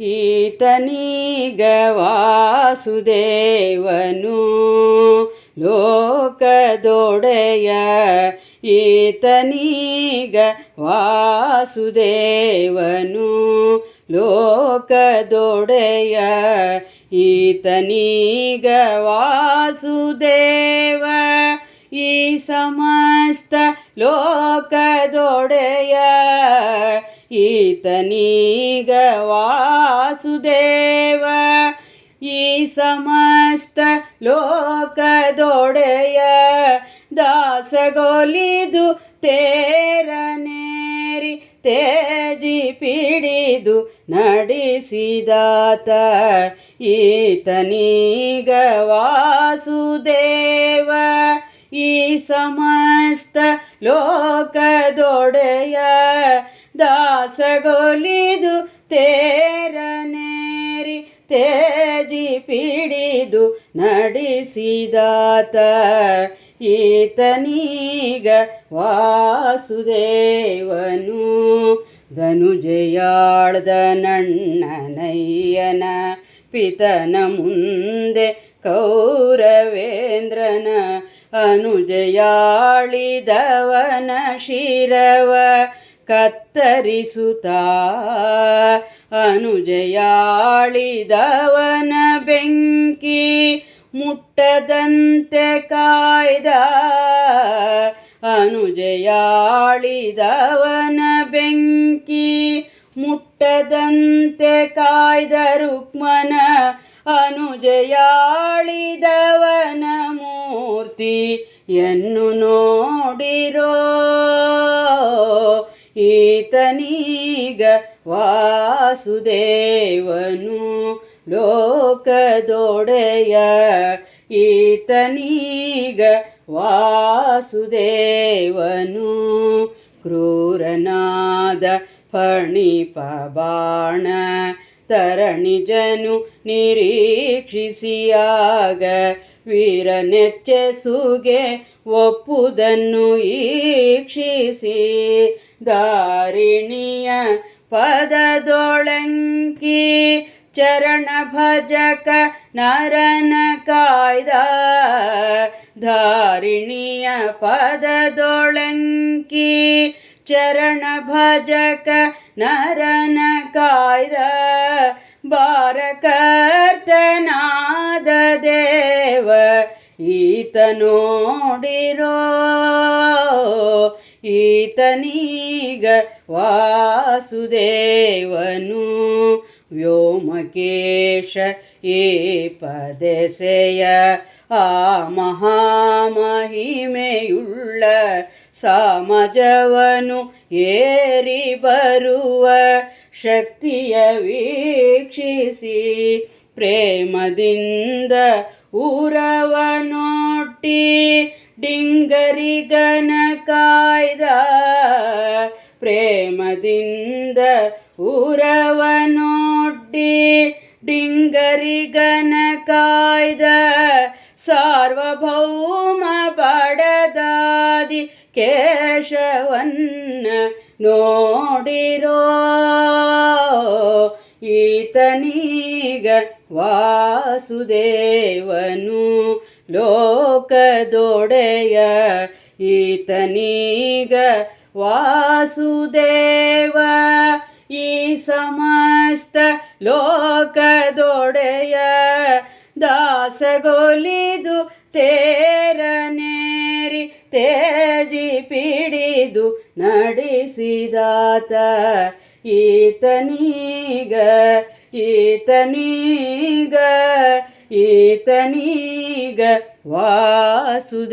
ಈತನೀಗ ವಾಸುದೇವನು ಲೋಕದೊಡೆಯ ಈತನೀಗ ವಾಸುದೇವನು ಲೋಕದೊಡೆಯ ಈತನೀಗ ವಾಸುದೇವ ಈ ಸಮಸ್ತ ಲೋಕದೊಡೆಯ ಈತನೀಗ ವಾಸುದೇವ ಈ ಸಮಸ್ತ ಲೋಕದೊಡೆಯ ದಾಸಗೊಲಿದು ತೇರನೇರಿ ತೇಜಿ ಪಿಡಿದು ನಡೆಸಿದಾತ. ಈತನೀಗ ವಾಸುದೇವ, ಈ ಸಮಸ್ತ ಲೋಕದೊಡೆಯ ದಾಸಗೊಲಿದು ತೇರನೇರಿ ತೇಜಿ ಪಿಡಿದು ನಡೆಸಿದಾತ. ಈತನೀಗ ವಾಸುದೇವನು ಧನುಜಯಾಳ್ದ ನಣ್ಣನಯ್ಯನ ಪಿತನ ಮುಂದೆ ಕೌರವೇಂದ್ರನ ಅನುಜಯಾಳಿದವನ ಶಿರವ. ಕತ್ತರಿಸುತ್ತ ಅನುಜಯಾಳಿದವನ ಬೆಂಕಿ ಮುಟ್ಟದಂತೆ ಕಾಯ್ದ ಅನುಜಯಾಳಿದವನ ಬೆಂಕಿ ಮುಟ್ಟದಂತೆ ಕಾಯ್ದ ರುಕ್ಮನ ಅನುಜಯಾಳಿದವನ ಮೂರ್ತಿ ಎನ್ನು ನೋಡಿರೋ ಈತನೀಗ ವಾಸುದೇವನು ಲೋಕದೊಡೆಯ ಈತನೀಗ ವಾಸುದೇವನು ಕ್ರೂರನಾದ ಫಣಿಪ ಬಾಣ ತರಣಿಜನು ನಿರೀಕ್ಷಿಸಿಯಾಗ ವೀರನೆಚ್ಚೆಸುಗೆ ಒಪ್ಪುದನ್ನು ಈಕ್ಷಿಸಿ. ದಾರಿಣಿಯ ಪದದೊಳಂಕಿ ಚರಣ ಭಜಕ ನರನ ಕಾಯ್ದ. ಧಾರಿಣಿಯ ಪದದೊಳಂಕಿ ಚರಣ ಭಜಕ ನರನ ಕಾಯ್ದ. ಬಾರಕರ್ತನಾದ ದೇವ, ಈತ ನೋಡಿರೋ ಈತನೀಗ ವಾಸುದೇವನು. ವ್ಯೋಮಕೇಶ ಈ ಪದೆಸೆಯ ಆ ಮಹಾಮಹಿಮೆಯುಳ್ಳ ಸಾಮಜವನು ಏರಿ ಬರುವ ಶಕ್ತಿಯ ವೀಕ್ಷಿಸಿ ಪ್ರೇಮದಿಂದ ಊರವನೊಟ್ಟಿ ಡಿಂಗರಿಗನ ಕಾಯ್ದ. ಪ್ರೇಮದಿಂದ ಊರವನೊಡ್ಡಿ ಡಿಂಗರಿಗನ ಕಾಯ್ದ. ಸಾರ್ವಭೌಮ ಪಡದಾದಿ ಕೇಶವನ್ನ ನೋಡಿರೋ ಈತನೀಗ ವಾಸುದೇವನು ಲೋಕದೊಡೆಯ ಈತನೀಗ ವಾಸುದೇವ ಈ ಸಮಸ್ತ ಲೋಕದೊಡೆಯ ದಾಸಗೊಲಿದು ತೇರನೇರಿ ತೇಜಿ ಪಿಡಿದು ನಡೆಸಿದಾತ. ಈತನೀಗ ಈತನೀಗ ಈತನೀಗ ವಾಸುದೇವನು.